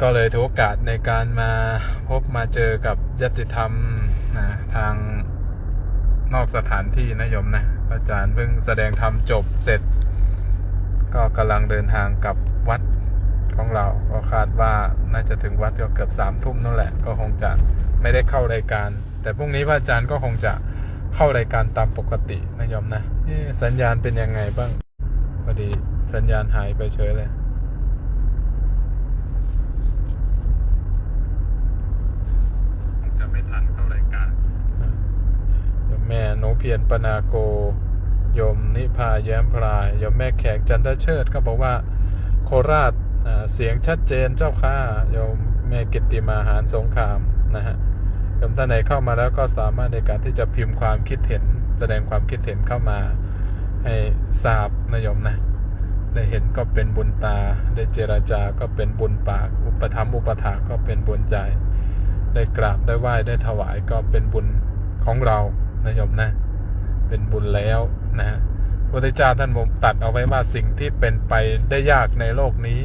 ก็เลยถือโอกาสในการมาพบมาเจอกับยติธรรมนะทางนอกสถานที่นะโยมนะอาจารย์เพิ่งแสดงธรรมจบเสร็จ ก็กำลังเดินทางกลับวัดของเราก็คาดว่าน่าจะถึงวัดก็เกือบสามทุ่มนั่นแหละ ก็คงจะไม่ได้เข้ารายการ แต่พรุ่งนี้พระอาจารย์ก็คงจะเข้ารายการตามปกตินะโยมนะสัญญาณเป็นยังไงบ้างพอดีสัญญาณหายไปเฉยเลย จะไม่ทันเข้ารายการโยมแม่โนเพียรปนาโกโยมนิพาแย้มพรายโยมแม่แขกจันทเชิดก็บอกว่า โคราชเสียงชัดเจนเจ้าค่าโยมแม่กิตติมาหารสงครามนะฮะโยมท่านไหนเข้ามาแล้วก็สามารถในการที่จะพิมพ์ความคิดเห็น แสดงความคิดเห็นเข้ามา ให้ทราบนะโยมนะได้เห็นก็เป็นบุญตา ได้เจราจาก็เป็นบุญปาก อุปธรรมอุปถาก็เป็นบุญใจ ได้กราบได้ไหว้ได้ถวายก็เป็นบุญของเรานะโยมนะ เป็นบุญแล้วนะฮะพระพุทธเจ้าท่านผมตัดเอาไว้ว่าสิ่งที่เป็นไปได้ยากในโลกนี้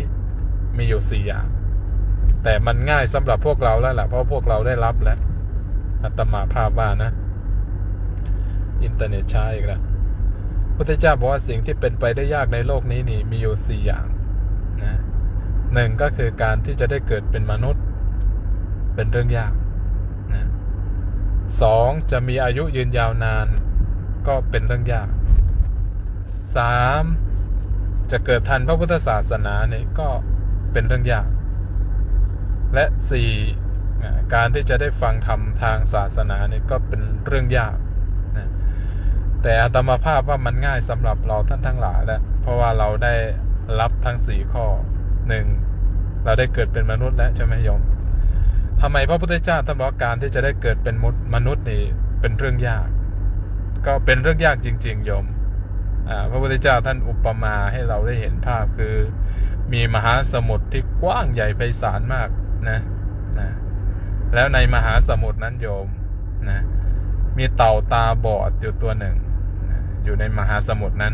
มีอยู่สี่อย่าง แต่มันง่ายสำหรับพวกเราแล้วแหละเพราะพวกเราได้รับแล้วอัตมาภาพว่านะ อินเทอร์เน็ตใช้อีกแล้วพุทธเจ้าบอกว่าสิ่งที่เป็นไปได้ยากในโลกนี้นี่มีอยู่สี่อย่างนะหนึ่งก็คือการที่จะได้เกิดเป็นมนุษย์ เป็นเรื่องยากนะสองจะมีอายุยืนยาวนาน ก็เป็นเรื่องยากสามจะเกิดทันพระพุทธศาสนาเนี่ยก็เป็นเรื่องยาก และสี่การที่จะได้ฟังธรรมทางศาสนาเนี่ยก็เป็นเรื่องยากนะแต่อาตมาภาพว่ามันง่ายสำหรับเราท่านทั้งหลายแล้วเพราะว่าเราได้รับทั้งสี่ข้อหนึ่งเราได้เกิดเป็นมนุษย์แล้วใช่ไหมโยม ทำไมพระพุทธเจ้าท่านบอกการที่จะได้เกิดเป็นมนุษย์นี่เป็นเรื่องยาก ก็เป็นเรื่องยากจริงๆโยมอ่าพระพุทธเจ้าท่านอุปมาให้เราได้เห็นภาพคือมีมหาสมุทรที่กว้างใหญ่ไพศาลมากนะนะแล้วในมหาสมุทรนั้นโยมนะมีเต่าตาบอดอยู่ตัวหนึ่งนะอยู่ในมหาสมุทรนั้น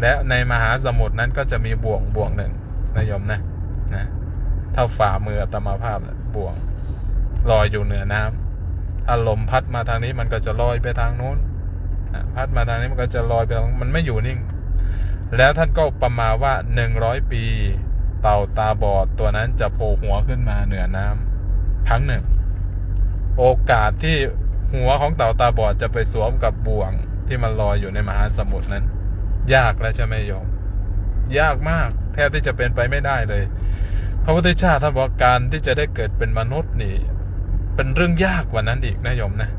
และในมหาสมุทรนั้นก็จะมีบ่วงบ่วงหนึ่งนะโยมนะนะเท่าฝ่ามืออาตมาภาพแหละบ่วง ลอยอยู่เหนือน้ำถ้าลมพัดมาทางนี้มันก็จะลอยไปทางนู้นพัดมาทางนี้มันก็จะลอยไปทางมันไม่อยู่นิ่ง แล้วท่านก็ประมาณว่าหนึ่งร้อยปี เต่าตาบอดตัวนั้นจะโผล่หัวขึ้นมาเหนือน้ำครั้งหนึ่ง โอกาสที่หัวของเต่าตาบอดจะไปสวมกับบ่วงที่มันลอยอยู่ในมหาสมุทรนั้น ยากแล้วใช่ไหมโยมยากมากแทบที่จะเป็นไปไม่ได้เลย พระพุทธเจ้าท่านบอกการที่จะได้เกิดเป็นมนุษย์นี่ เป็นเรื่องยากกว่านั้นอีกนะโยมนะ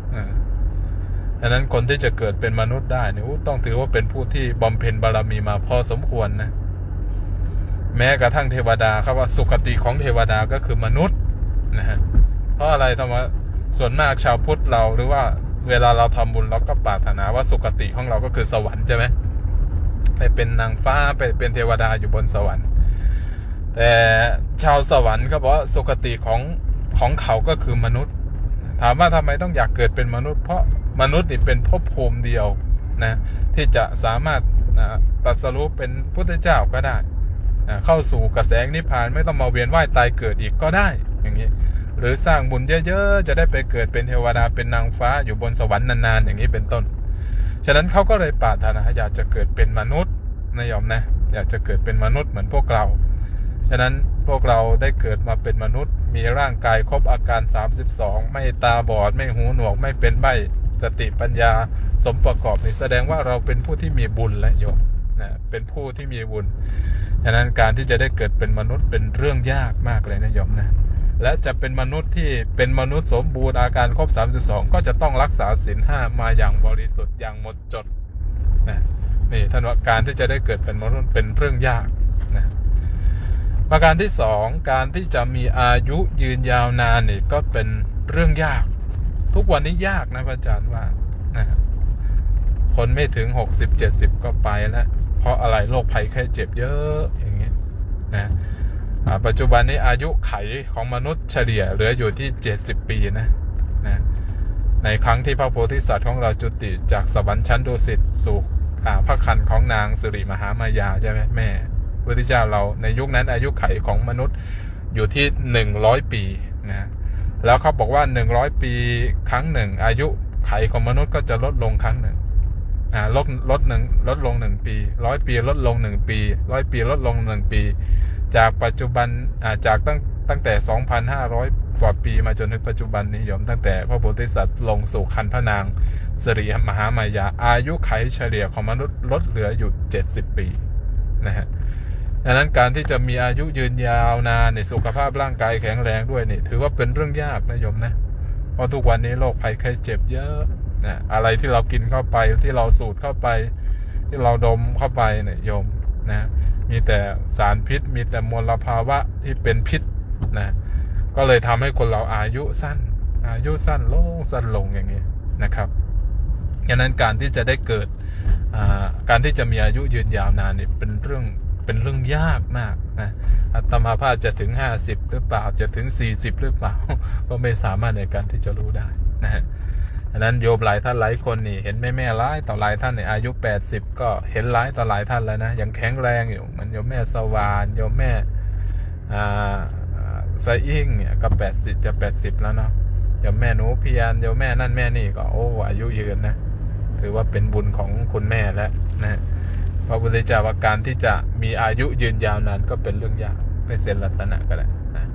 ดังนั้นคนที่จะเกิดเป็นมนุษย์ได้เนี่ยต้องถือว่าเป็นผู้ที่บำเพ็ญบารมีมาพอสมควรนะ แม้กระทั่งเทวดาครับว่าสุคติของเทวดาก็คือมนุษย์นะฮะเพราะอะไรทำไมส่วนมากชาวพุทธเราหรือว่าเวลาเราทำบุญเราก็ปรารถนาว่าสุคติของเราก็คือสวรรค์ใช่ไหมไปเป็นนางฟ้าไปเป็นเทวดาอยู่บนสวรรค์ แต่ชาวสวรรค์เขาบอกว่าสุคติของ ของเขาก็คือมนุษย์ ถามว่าทำไมต้องอยากเกิดเป็นมนุษย์ เพราะมนุษย์นี่เป็นภพภูมิเดียวนะที่จะสามารถตรัสรู้เป็นพุทธเจ้าก็ได้นะเข้าสู่กระแสนิพพานไม่ต้องมาเวียนว่ายตายเกิดอีกก็ได้อย่างนี้หรือสร้างบุญเยอะๆ จะได้ไปเกิดเป็นเทวดาเป็นนางฟ้าอยู่บนสวรรค์นานๆ อย่างนี้เป็นต้น ฉะนั้นเขาก็เลยปรารถนาอยากจะเกิดเป็นมนุษย์นะยอมนะ อยากจะเกิดเป็นมนุษย์เหมือนพวกเรา ฉะนั้นพวกเราได้เกิดมาเป็นมนุษย์ มีร่างกายครบอาการ 32 ไม่ตาบอด ไม่หูหนวก ไม่เป็นใบสติปัญญาสมประกอบนี่แสดงว่าเราเป็นผู้ที่มีบุญและโยมนะเป็นผู้ที่มีบุญฉะนั้นการที่จะได้เกิดเป็นมนุษย์เป็นเรื่องยากมากเลยนะโยมนะและจะเป็นมนุษย์ที่เป็นมนุษย์สมบูรณ์อาการครบ 32 ก็จะต้องรักษาศีลห้ามาอย่างบริสุทธิ์อย่างหมดจดนะนี่ท่านว่าการที่จะได้เกิดเป็นมนุษย์เป็นเรื่องยากนะ ประการที่สองการที่จะมีอายุยืนยาวนานนี่ก็เป็นเรื่องยาก ทุกวันนี้ยากนะพระอาจารย์ว่านะคนไม่ถึงหกสิบเจ็ดสิบก็ไปแล้ว เพราะอะไรโรคภัยไข้เจ็บเยอะอย่างเงี้ยนะปัจจุบันนี้อายุไขของมนุษย์เฉลี่ยเหลืออยู่ที่เจ็ดสิบปีนะนะ ในครั้งที่พระโพธิสัตว์ของเราจุติจากสวรรค์ชั้นดุสิตสู่พระคันของนางสิริมหามายาใช่ไหมแม่ พระพุทธเจ้าเราในยุคนั้นอายุไขของมนุษย์อยู่ที่หนึ่งร้อยปีนะแล้วเขาบอกว่าหนึ่งร้อยปีครั้งหนึ่ง อายุไขของมนุษย์ก็จะลดลงครั้งหนึ่งอ่าลดลดหนึ่งลดลงหนึ่งปีร้อยปีลดลงหนึ่งปีร้อยปีลดลงหนึ่งปี จากปัจจุบันอ่าจากตั้งตั้งแต่2,500กว่าปีมาจนถึงปัจจุบันนี้ยมตั้งแต่พระโพธิสัตว์ลงสู่คันพระนางสรีมหามายา อายุไขเฉลี่ยของมนุษย์ลดเหลืออยู่ 70 ปีนะฮะ ดังนั้นการที่จะมีอายุยืนยาวนานในสุขภาพร่างกายแข็งแรงด้วยนี่ถือว่าเป็นเรื่องยากนะโยมนะ เพราะทุกวันนี้โรคภัยไข้เจ็บเยอะนะอะไรที่เรากินเข้าไปที่เราสูดเข้าไป ที่เราดมเข้าไปเนี่ยโยมนะมีแต่สารพิษ มีแต่มลภาวะที่เป็นพิษนะก็เลยทำให้คนเราอายุสั้น อายุสั้นลงสั้นลงอย่างนี้นะครับดังนั้นการที่จะได้เกิดอ่าการที่จะมีอายุยืนยาวนานนี่เป็นเรื่อง เป็นเรื่องยากมากนะอัตมาภาพจะถึง 50 หรือเปล่าจะถึง 40 หรือเปล่า ก็ไม่สามารถในการที่จะรู้ได้นะฮะอันนั้นโยมหลายท่านหลายคนนี่เห็นแม่แม่ๆหลายต่อหลายท่านในอายุ 80 ก็เห็นหลายต่อหลายท่านแล้วนะยังแข็งแรงอยู่มันโยมแม่สวานโยมแม่อ่าไซอิ่งเนี่ยก็ 80 จะ 80 แล้วเนาะโยมแม่หนูเพียนโยมแม่นั่นแม่นี่ก็โอ้อายุยืนนะถือว่าเป็นบุญของคุณแม่แล้วนะ พระพุทธเจ้าว่าการที่จะมีอายุยืนยาวนานก็เป็นเรื่องยากไม่เซ็นรัตนะก็ได้นะ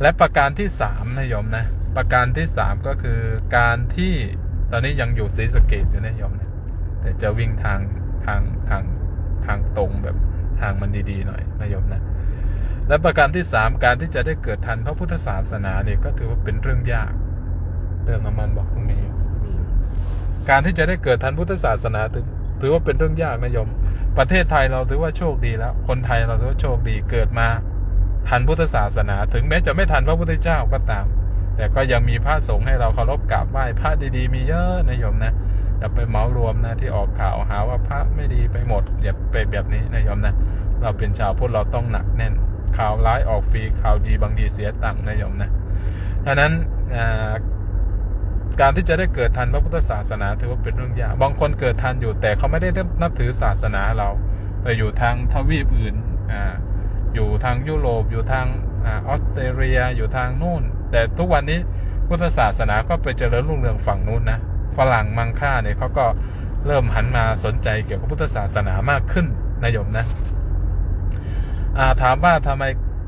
และประการที่สามนะโยมนะ ประการที่สามก็คือการที่ตอนนี้ยังอยู่ศรีสะเกดอยู่นะโยมนะแต่จะวิ่งทางทางทางทางตรงแบบทางมันดีๆหน่อยนะโยมนะและประการที่สามการที่จะได้เกิดทันพระพุทธศาสนาเนี่ยก็ถือว่าเป็นเรื่องยากเติมน้ำมันบอกตรงนี้การที่จะได้เกิดทันพุทธศาสนาถือ ถือว่าเป็นเรื่องยากนะโยม ประเทศไทยเราถือว่าโชคดีแล้ว คนไทยเราถือว่าโชคดีเกิดมาทันพุทธศาสนา ถึงแม้จะไม่ทันพระพุทธเจ้าก็ตาม แต่ก็ยังมีพระสงฆ์ให้เราเคารพกราบไหว้พระดีๆมีเยอะนะโยมนะอย่าไปเหมารวมนะที่ออกข่าวหาว่าพระไม่ดีไปหมดอย่าไปแบบนี้นะโยมนะ เราเป็นชาวพุทธเราต้องหนักแน่น ข่าวร้ายออกฟรีข่าวดีบางทีเสียตังค์นะโยมนะดังนั้นอ่า การที่จะได้เกิดทันพระพุทธศาสนาถือว่าเป็นเรื่องยากบางคนเกิดทันอยู่แต่เขาไม่ได้นับถือศาสนาเราไปอยู่ทางทวีปอื่นอ่าอยู่ทางยุโรปอยู่ทางออสเตรเลียอยู่ทางนู่น แต่ทุกวันนี้พุทธศาสนาก็ไปเจริญรุ่งเรืองฝั่งนู้นนะฝรั่งมังค่าเนี่ยเขาก็เริ่มหันมาสนใจเกี่ยวกับพุทธศาสนามากขึ้นนะโยมนะาถามว่าทำไม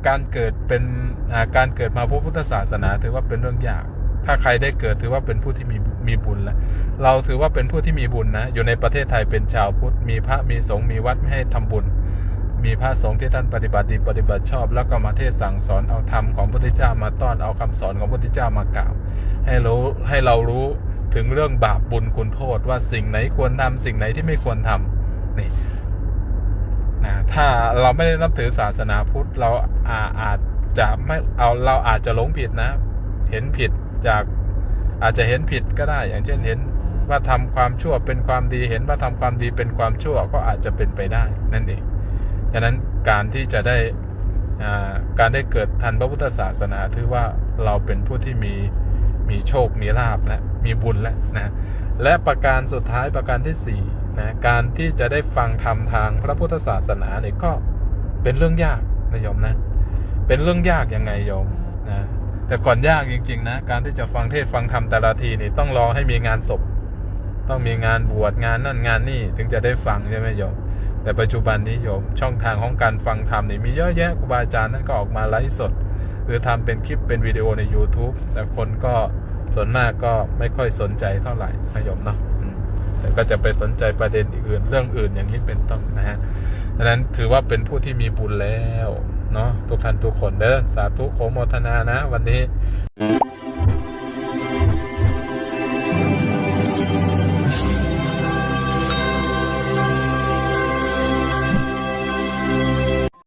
การเกิดเป็นการเกิดมาพบพุทธศาสนาถือว่าเป็นเรื่องยาก ถ้าใครได้เกิดถือว่าเป็นผู้ที่มีมีบุญแล้วเราถือว่าเป็นผู้ที่มีบุญนะ อยู่ในประเทศไทยเป็นชาวพุทธ มีพระมีสงฆ์มีวัดให้ทำบุญ มีพระสงฆ์ที่ท่านปฏิบัติดีปฏิบัติชอบ แล้วก็มาเทศสั่งสอนเอาธรรมของพระพุทธเจ้ามาต้อนเอาคำสอนของพระพุทธเจ้ามากล่าว ให้รู้ให้เรารู้ถึงเรื่องบาปบุญคุณโทษว่าสิ่งไหนควรทำสิ่งไหนที่ไม่ควรทำนี่นะถ้าเราไม่ได้นับถือศาสนาพุทธเราอาอาจจะไม่เอาเราอาจจะหลงผิดนะ เห็นผิด จากอาจจะเห็นผิดก็ได้ อย่างเช่นเห็นว่าทำความชั่วเป็นความดีเห็นว่าทำความดีเป็นความชั่วก็อาจจะเป็นไปได้นั่นเองดังนั้นการที่จะได้การได้เกิดทันพระพุทธศาสนาถือว่าเราเป็นผู้ที่มีมีโชคมีลาภและมีบุญแล้วนะและประการสุดท้ายประการที่สี่นะการที่จะได้ฟังธรรมทางพระพุทธศาสนาเนี่ยก็เป็นเรื่องยากนะโยมนะเป็นเรื่องยากยังไงโยมนะ แต่ก่อนยากจริง ๆ นะ การที่จะฟังเทศฟังธรรมแต่ละทีนี่ต้องรอให้มีงานศพ ต้องมีงานบวชงานนั่นงานนี่ถึงจะได้ฟังใช่ไหมโยมแต่ปัจจุบันนี้โยมช่องทางของการฟังธรรมนี่มีเยอะแยะครูบาอาจารย์นั่นก็ออกมาไลฟ์สด หรือทำเป็นคลิปเป็นวิดีโอใน YouTube แต่คนก็ส่วนมากก็ไม่ค่อยสนใจเท่าไหร่นะโยมเนาะแต่ก็จะไปสนใจประเด็นอื่นเรื่องอื่นอย่างนี้เป็นต้นนะฮะดังนั้นถือว่าเป็นผู้ที่มีบุญแล้ว เนาะทุกท่านทุกคนเด้อสาธุโขโมทนานะ วันนี้